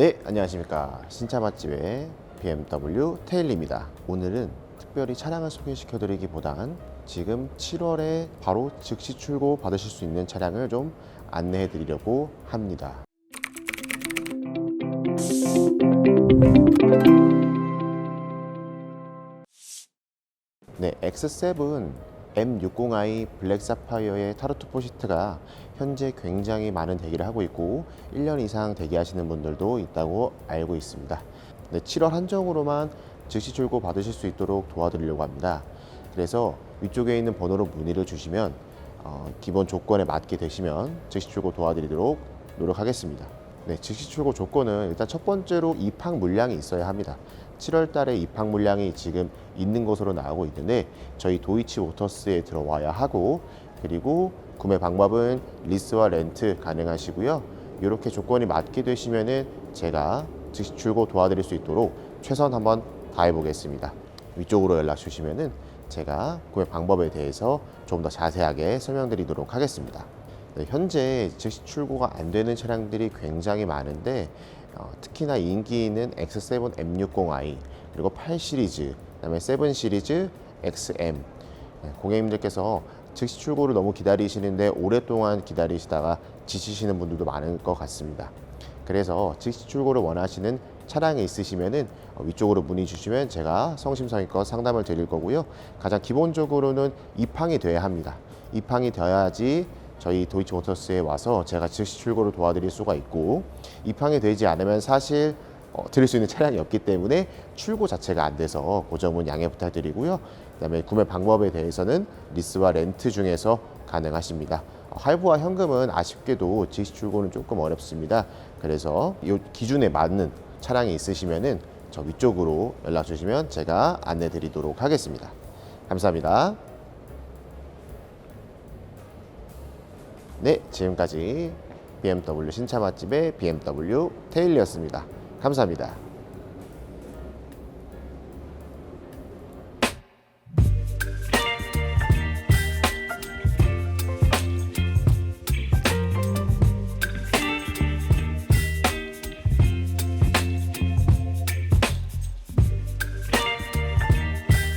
네, 안녕하십니까. 신차 맛집의 BMW 테일리입니다. 오늘은 특별히 차량을 소개시켜 드리기보단 지금 7월에 바로 즉시 출고 받으실 수 있는 차량을 좀 안내해 드리려고 합니다. 네, X7 M60i 블랙 사파이어의 타르투 포시트가 현재 굉장히 많은 대기를 하고 있고 1년 이상 대기하시는 분들도 있다고 알고 있습니다. 네, 7월 한정으로만 즉시 출고 받으실 수 있도록 도와드리려고 합니다. 그래서 위쪽에 있는 번호로 문의를 주시면 어, 기본 조건에 맞게 되시면 즉시 출고 도와드리도록 노력하겠습니다. 네, 즉시 출고 조건은 일단 첫 번째로 입항 물량이 있어야 합니다. 7월 달에 입항 물량이 지금 있는 것으로 나오고 있는데 저희 도이치 모터스에 들어와야 하고 그리고 구매 방법은 리스와 렌트 가능하시고요. 이렇게 조건이 맞게 되시면은 제가 즉시 출고 도와드릴 수 있도록 최선 한번 다해 보겠습니다. 위쪽으로 연락 주시면은 제가 구매 방법에 대해서 좀 더 자세하게 설명드리도록 하겠습니다. 네, 현재 즉시 출고가 안 되는 차량들이 굉장히 많은데 어, 특히나 인기 있는 X7 M60i 그리고 8 시리즈 그다음에 7 시리즈 XM 네, 고객님들께서 즉시 출고를 너무 기다리시는데 오랫동안 기다리시다가 지치시는 분들도 많을 것 같습니다. 그래서 즉시 출고를 원하시는 차량이 있으시면은 어, 위쪽으로 문의 주시면 제가 성심성의껏 상담을 드릴 거고요. 가장 기본적으로는 입항이 돼야 합니다. 입항이 되어야지 저희 도이치 모터스에 와서 제가 즉시 출고를 도와드릴 수가 있고 입항이 되지 않으면 사실 어, 드릴 수 있는 차량이 없기 때문에 출고 자체가 안 돼서 그 점은 양해 부탁드리고요. 그다음에 구매 방법에 대해서는 리스와 렌트 중에서 가능하십니다. 어, 할부와 현금은 아쉽게도 즉시 출고는 조금 어렵습니다. 그래서 이 기준에 맞는 차량이 있으시면은 저 위쪽으로 연락 주시면 제가 안내 드리도록 하겠습니다. 감사합니다. 네, 지금까지 BMW 신차 맛집의 BMW 테일리였습니다. 감사합니다.